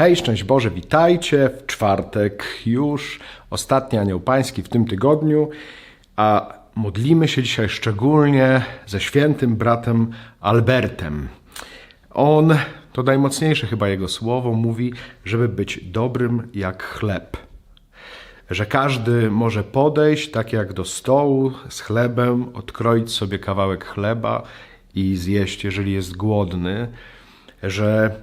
Hej, szczęść Boże, witajcie. W czwartek już ostatni anioł pański w tym tygodniu, a modlimy się dzisiaj szczególnie ze świętym bratem Albertem. On, to najmocniejsze chyba jego słowo, mówi, żeby być dobrym jak chleb. Że każdy może podejść tak jak do stołu z chlebem, odkroić sobie kawałek chleba i zjeść, jeżeli jest głodny. Że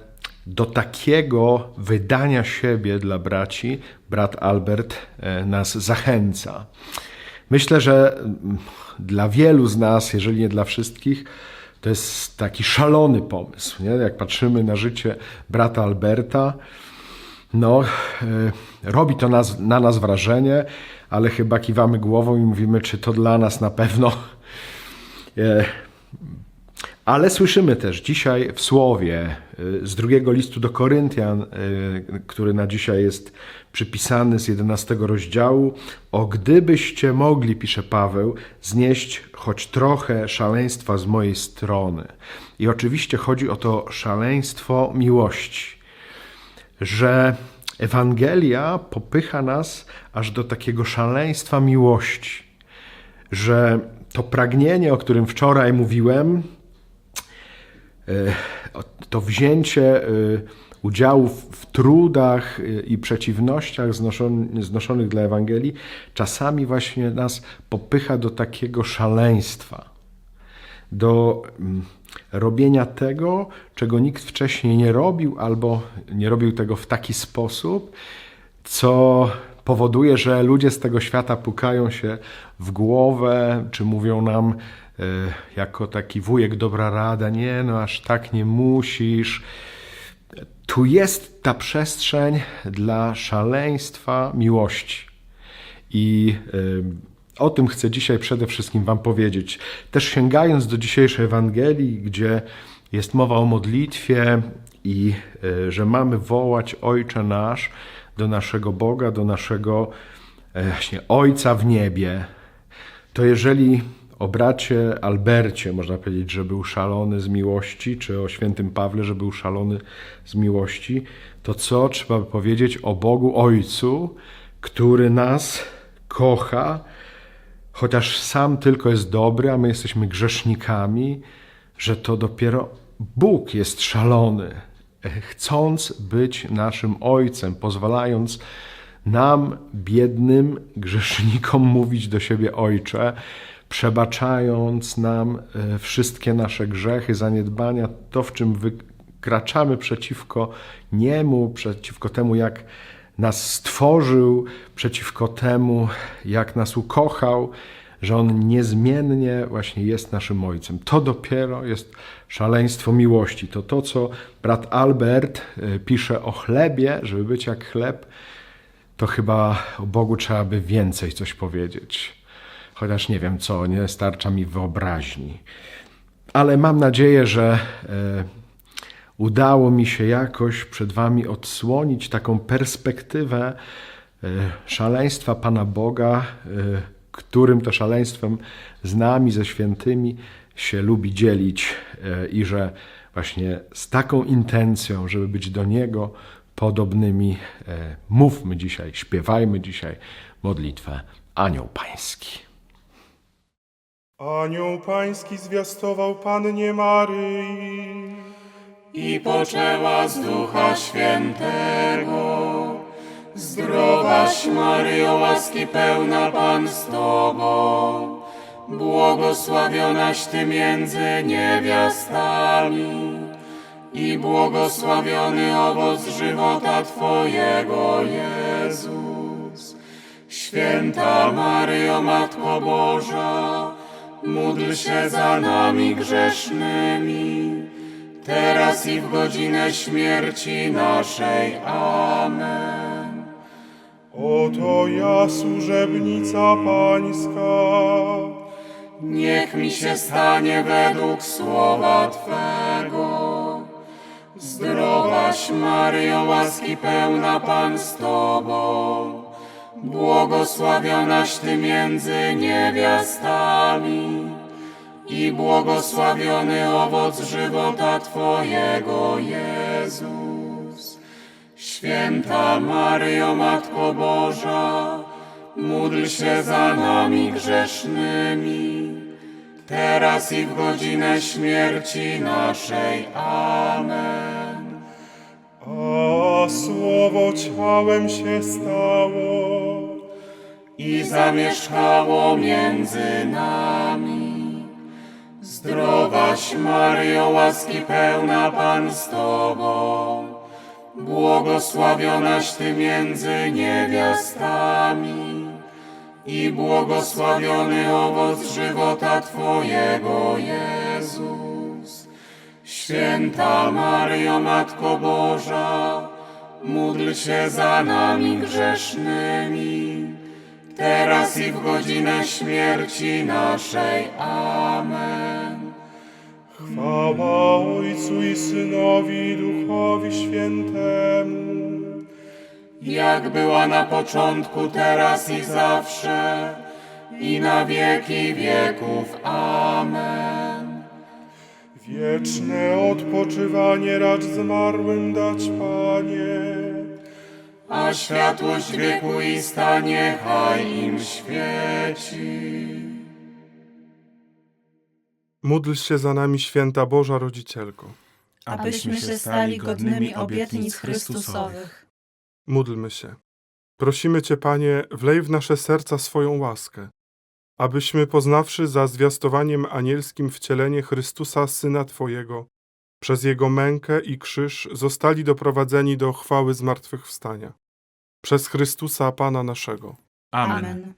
do takiego wydania siebie dla braci brat Albert e, nas zachęca. Myślę, że mm, dla wielu z nas, jeżeli nie dla wszystkich, to jest taki szalony pomysł. Nie? Jak patrzymy na życie brata Alberta, no, e, robi to nas, na nas wrażenie, ale chyba kiwamy głową i mówimy, czy to dla nas na pewno. Ale słyszymy też dzisiaj w słowie y, z drugiego listu do Koryntian, y, który na dzisiaj jest przypisany z 11 rozdziału, o gdybyście mogli, pisze Paweł, znieść choć trochę szaleństwa z mojej strony. I oczywiście chodzi o to szaleństwo miłości, że Ewangelia popycha nas aż do takiego szaleństwa miłości, że to pragnienie, o którym wczoraj mówiłem, to wzięcie e, udziału w trudach e, i przeciwnościach znoszonych dla Ewangelii czasami właśnie nas popycha do takiego szaleństwa, do mm, robienia tego, czego nikt wcześniej nie robił, albo nie robił tego w taki sposób, co powoduje, że ludzie z tego świata pukają się w głowę, czy mówią nam, E, jako taki wujek dobra rada, nie no aż tak nie musisz. Tu jest ta przestrzeń dla szaleństwa miłości. I e, o tym chcę dzisiaj przede wszystkim Wam powiedzieć. Też sięgając do dzisiejszej Ewangelii, gdzie jest mowa o modlitwie i e, że mamy wołać Ojcze nasz do naszego Boga, do naszego właśnie Ojca w niebie, to jeżeli o bracie Albercie można powiedzieć, że był szalony z miłości, czy o świętym Pawle, że był szalony z miłości, to co trzeba powiedzieć o Bogu Ojcu, który nas kocha, chociaż sam tylko jest dobry, a my jesteśmy grzesznikami, że to dopiero Bóg jest szalony, chcąc być naszym Ojcem, pozwalając nam, biednym grzesznikom, mówić do siebie Ojcze, przebaczając nam e, wszystkie nasze grzechy, zaniedbania, to w czym wykraczamy przeciwko Niemu, przeciwko temu, jak nas stworzył, przeciwko temu, jak nas ukochał, że On niezmiennie właśnie jest naszym Ojcem. To dopiero jest szaleństwo miłości. To to, co brat Albert e, pisze o chlebie, żeby być jak chleb, to chyba o Bogu trzeba by więcej coś powiedzieć chociaż nie wiem co, nie starcza mi wyobraźni. Ale mam nadzieję, że e, udało mi się jakoś przed Wami odsłonić taką perspektywę e, szaleństwa Pana Boga, e, którym to szaleństwem z nami, ze świętymi się lubi dzielić i że właśnie z taką intencją, żeby być do Niego podobnymi, mówmy dzisiaj, śpiewajmy dzisiaj modlitwę Anioł Pański. Anioł pański zwiastował Pannie Maryi. i poczęła z Ducha Świętego. Zdrowaś Maryjo, łaski pełna Pan z Tobą, błogosławionaś Ty między niewiastami i błogosławiony owoc żywota Twojego, Jezus. Święta Maryjo, Matko Boża, módl się za nami grzesznymi, teraz i w godzinę śmierci naszej. Amen. Oto ja, służebnica pańska. Niech mi się stanie według słowa Twego. Zdrowaś Maryjo, łaski pełna Pan z Tobą, Błogosławionaś Ty między niewiastami i błogosławiony owoc żywota Twojego, Jezus. Święta Maryjo, Matko Boża, módl się za nami grzesznymi, teraz i w godzinę śmierci naszej. Amen. A słowo ciałem się stało. I zamieszkało między nami. Zdrowaś Maryjo, łaski pełna Pan z Tobą, błogosławionaś Ty między niewiastami i błogosławiony owoc żywota Twojego, Jezus. Święta Maryjo, Matko Boża, módl się za nami grzesznymi, teraz i w godzinę śmierci naszej. Amen. Chwała Ojcu i Synowi i Duchowi Świętemu. Jak była na początku, teraz i zawsze, i na wieki wieków. Amen. Wieczne odpoczywanie racz zmarłym dać, Panie. A światłość wiekuista niechaj im świeci. Módl się za nami, święta Boża Rodzicielko. abyśmy się stali godnymi obietnic Chrystusowych. Módlmy się. Prosimy Cię, Panie, wlej w nasze serca swoją łaskę, abyśmy poznawszy za zwiastowaniem anielskim wcielenie Chrystusa, Syna Twojego, przez Jego mękę i krzyż zostali doprowadzeni do chwały zmartwychwstania. Przez Chrystusa, Pana naszego. Amen.